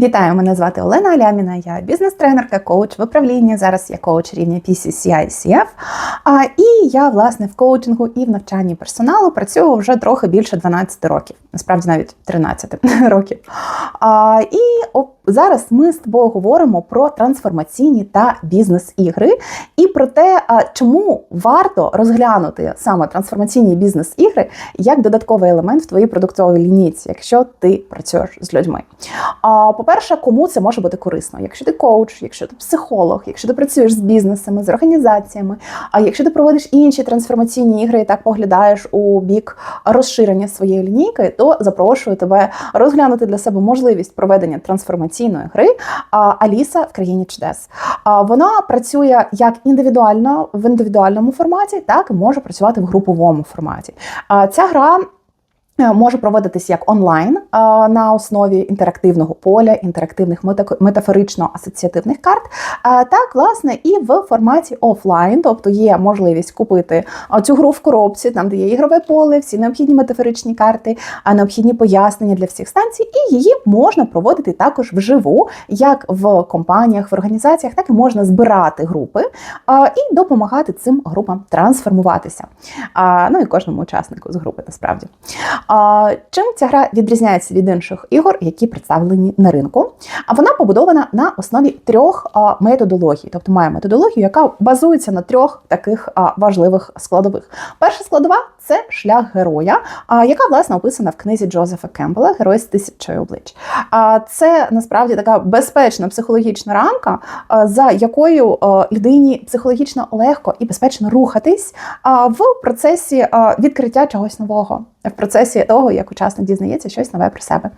Вітаю, мене звати Олена Аляміна. Я бізнес-тренерка, коуч в управлінні. Зараз я коуч рівня PCCI CF. А, І я, власне, в коучингу і в навчанні персоналу працюю вже трохи більше 12 років, насправді навіть 13 років. А, І зараз ми з тобою говоримо про трансформаційні та бізнес-ігри і про те, чому варто розглянути саме трансформаційні бізнес-ігри як додатковий елемент в твоїй продуктовій лінійці, якщо ти працюєш з людьми. А, По-перше, кому це може бути корисно? Якщо ти коуч, якщо ти психолог, якщо ти працюєш з бізнесами, з організаціями, а якщо ти проводиш інші трансформаційні ігри і так поглядаєш у бік розширення своєї лінійки, то запрошую тебе розглянути для себе можливість проведення трансформаційної гри Аліса в країні чудес. Вона працює як індивідуально в індивідуальному форматі, так і може працювати в груповому форматі. Ця гра Може проводитись як онлайн на основі інтерактивного поля, інтерактивних мета- метафорично-асоціативних карт, а, так, власне, і в форматі офлайн, тобто є можливість купити цю гру в коробці, там де є ігрове поле, всі необхідні метафоричні карти, а необхідні пояснення для всіх станцій, і її можна проводити також вживу, як в компаніях, в організаціях, так і можна збирати групи і допомагати цим групам трансформуватися. Ну і кожному учаснику з групи насправді. А, Чим ця гра відрізняється від інших ігор, які представлені на ринку? А вона побудована на основі трьох методологій, тобто має методологію, яка базується на трьох таких важливих складових. Перша складова це шлях героя, яка власне описана в книзі Джозефа Кембела Герой з тисячою облич. А це насправді така безпечна психологічна рамка, за якою людині психологічно легко і безпечно рухатись в процесі відкриття чогось нового в процесі того, як учасник дізнається щось нове про себе.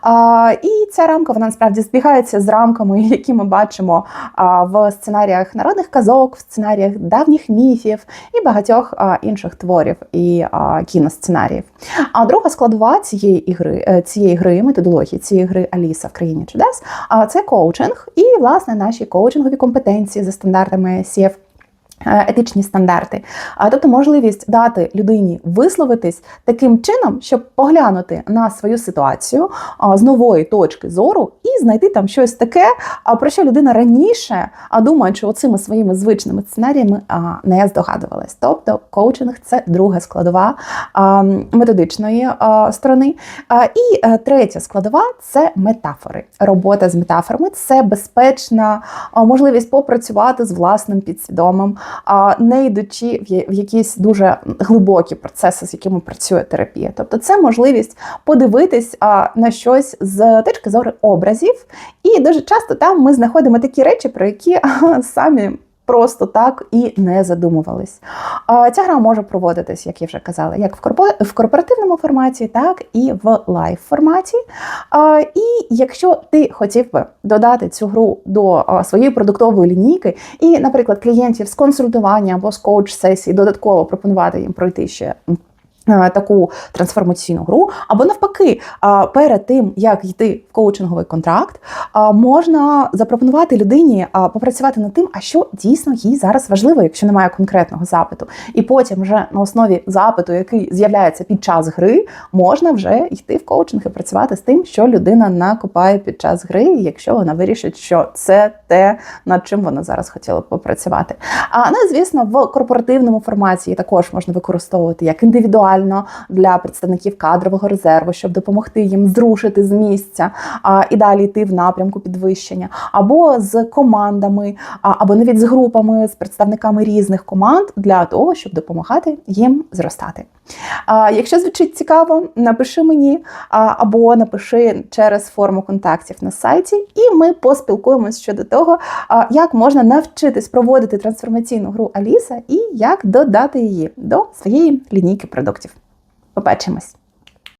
А, І ця рамка вона насправді збігається з рамками, які ми бачимо а, в сценаріях народних казок, в сценаріях давніх міфів і багатьох а, інших творів і а, кіносценаріїв. А друга складова цієї ігри, е, цієї гри, методології цієї гри Аліса в країні чудес, а це коучинг і власне наші коучингові компетенції за стандартами CF Е, етичні стандарти, а тобто можливість дати людині висловитись таким чином, щоб поглянути на свою ситуацію з нової точки зору і знайти там щось таке, про що людина раніше, а думаючи оцими своїми звичними сценаріями, не здогадувалась. Тобто коучинг це друга складова методичної сторони. І третя складова це метафори. Робота з метафорами це безпечна можливість попрацювати з власним підсвідомим не йдучи в якісь дуже глибокі процеси, з якими працює терапія. Тобто, це можливість подивитись на щось з точки зору образів, і дуже часто там ми знаходимо такі речі, про які самі. Просто так і не задумувались. Ця гра може проводитись, як я вже казала, як в корпоративному форматі, так і в лайв форматі. І якщо ти хотів би додати цю гру до своєї продуктової лінійки, і, наприклад, клієнтів з консультування або з коуч-сесії додатково пропонувати їм пройти ще. Е, Таку трансформаційну гру, або навпаки, перед тим як йти в коучинговий контракт, можна запропонувати людині попрацювати над тим, а що дійсно їй зараз важливо, якщо немає конкретного запиту. І потім, вже на основі запиту, який з'являється під час гри, можна вже йти в коучинг і працювати з тим, що людина накопає під час гри, якщо вона вирішить, що це те, над чим вона зараз хотіла б попрацювати. А ну, звісно, в корпоративному форматі також можна використовувати як індивідуально для представників кадрового резерву, щоб допомогти їм зрушити з місця а, і далі йти в напрямку підвищення, або з командами, а, або навіть з групами, з представниками різних команд для того, щоб допомагати їм зростати. А, Якщо звучить цікаво, напиши мені а, або напиши через форму контактів на сайті, і ми поспілкуємось щодо того, а, як можна навчитись проводити трансформаційну гру Аліса і як додати її до своєї лінійки продуктів. Побачимось!